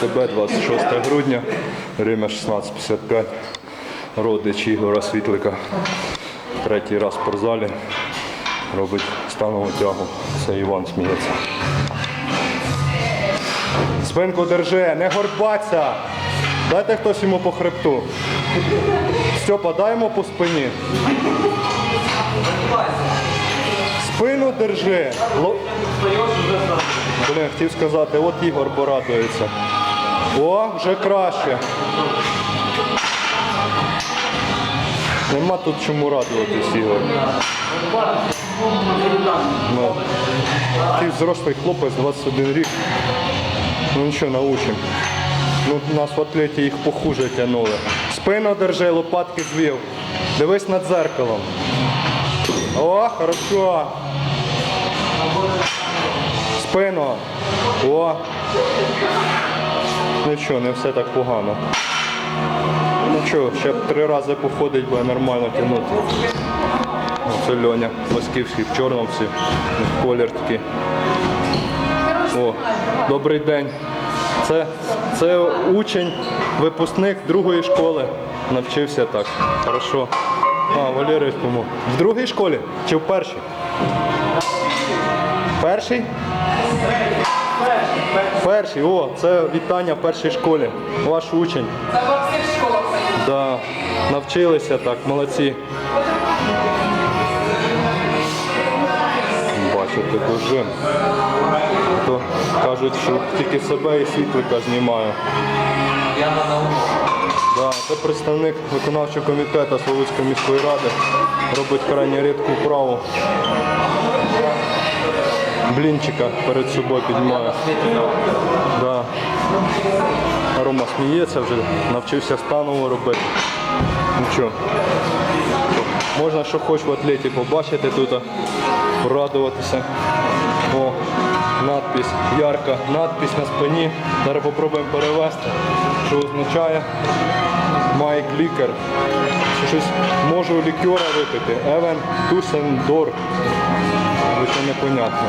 ТБ 26 грудня, время 16.55. Родич Ігора Світлика. Третій раз в спортзалі. Робить станову тягу. Це Іван сміється. Спинку держи, не горбаться. Дайте хтось йому по хребту. Дай йому по спині. Спину держи. Ло- Блін, хотів сказати, от Ігор порадується. О, вже краще. Нема тут чому радуватись, Ігор. Ну, Ти взрослий хлопець, 21 рік. Ну нічого, научим. Ну, нас в атлеті їх похуже тягнули. Спину держи, лопатки звів. Дивись над дзеркалом. О, хорошо. Спину. О. Нічого, не все так погано. Ну що, ще три рази походить, буде нормально тягнути. Оце Льоня, Москівський в чорному всі, колір такий. О, добрий день. Це, це учень, випускник другої школи. Навчився так. Хорошо. А, Валерій помог. В другій школі чи в першій? Перший? Перший, о, це вітання в першій школі. Ваш учень. Це всіх школах. Да, навчилися так, молодці. Бачите, дуже. То кажуть, що тільки себе і світлика знімаю. Да, це представник виконавчого комітету Словицької міської ради. Робить крайне рідку вправу. Блінчика перед собою піднімає. Да. Рома сміється вже, навчився станово робити. Нічого. Можна, що хоч в атлеті побачити тут, порадуватися. Надпись, ярка надпись на спині. Зараз попробуємо перевести, що означає Майк Лікер. Щось можу лікера випити. Евен Тусендор. Це непонятно.